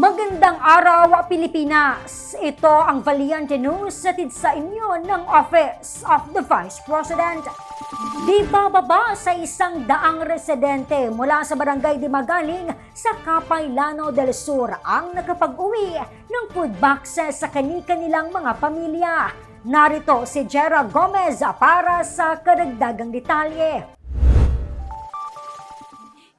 Magandang araw, Pilipinas! Ito ang Valiente News satid sa inyo ng Office of the Vice President. Di bababa sa isang daang residente mula sa barangay di Magaling sa Kapay Lano del Sur ang nakapag-uwi ng food boxes sa kani-kanilang mga pamilya. Narito si Jera Gomez para sa karagdagang detalye.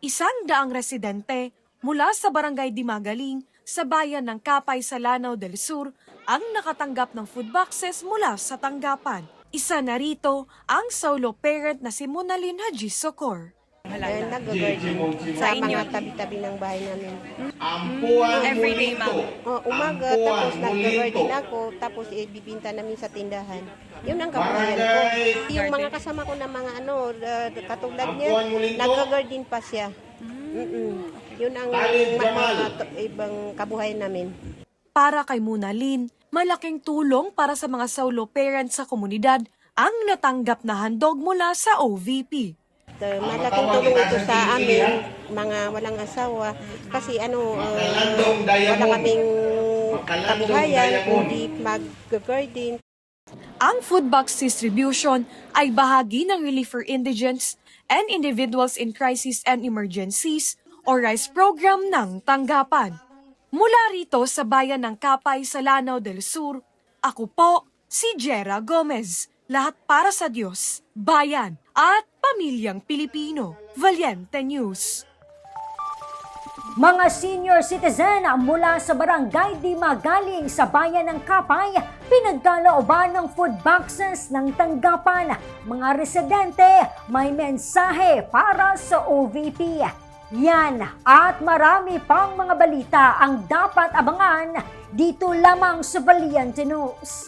Isang daang residente mula sa barangay Dimagaling sa bayan ng Kapay sa Lanao del Sur ang nakatanggap ng food boxes mula sa tanggapan. Isa na rito ang solo parent na si Monalyn Haji Sokor. Eh, nag-garden sa mga tabi-tabi ng bahay namin. Ampuan Everyday, ma'am. O, umaga, tapos nag-garden ako, tapos eh, bibinta namin sa tindahan. Yun ang kabuhayan ko. Yung mga kasama ko na mga ano, uh, katulad niya, nag-garden pa siya. Mm-mm. Yun ang ibang kabuhayan namin. Para kay Monalyn, malaking tulong para sa mga solo parents sa komunidad ang natanggap na handog mula sa OVP. Uh, malaking tulong ito sa amin, mga walang asawa, kasi ano, uh, wala kaming kabuhayan, kundi mag-garden, Ang food box distribution ay bahagi ng Relief for Indigents and Individuals in Crisis and Emergencies o RICE program ng tanggapan. Mula rito sa bayan ng Kapay sa Lanao del Sur, ako po si Jera Gomez. Lahat para sa Diyos, bayan at pamilyang Pilipino. Valiente News. Mga senior citizen mula sa barangay di magaling sa bayan ng Kapay, pinagkalooban ng food boxes ng tanggapan. Mga residente, may mensahe para sa OVP. Yan at marami pang mga balita ang dapat abangan dito lamang sa Valiente News.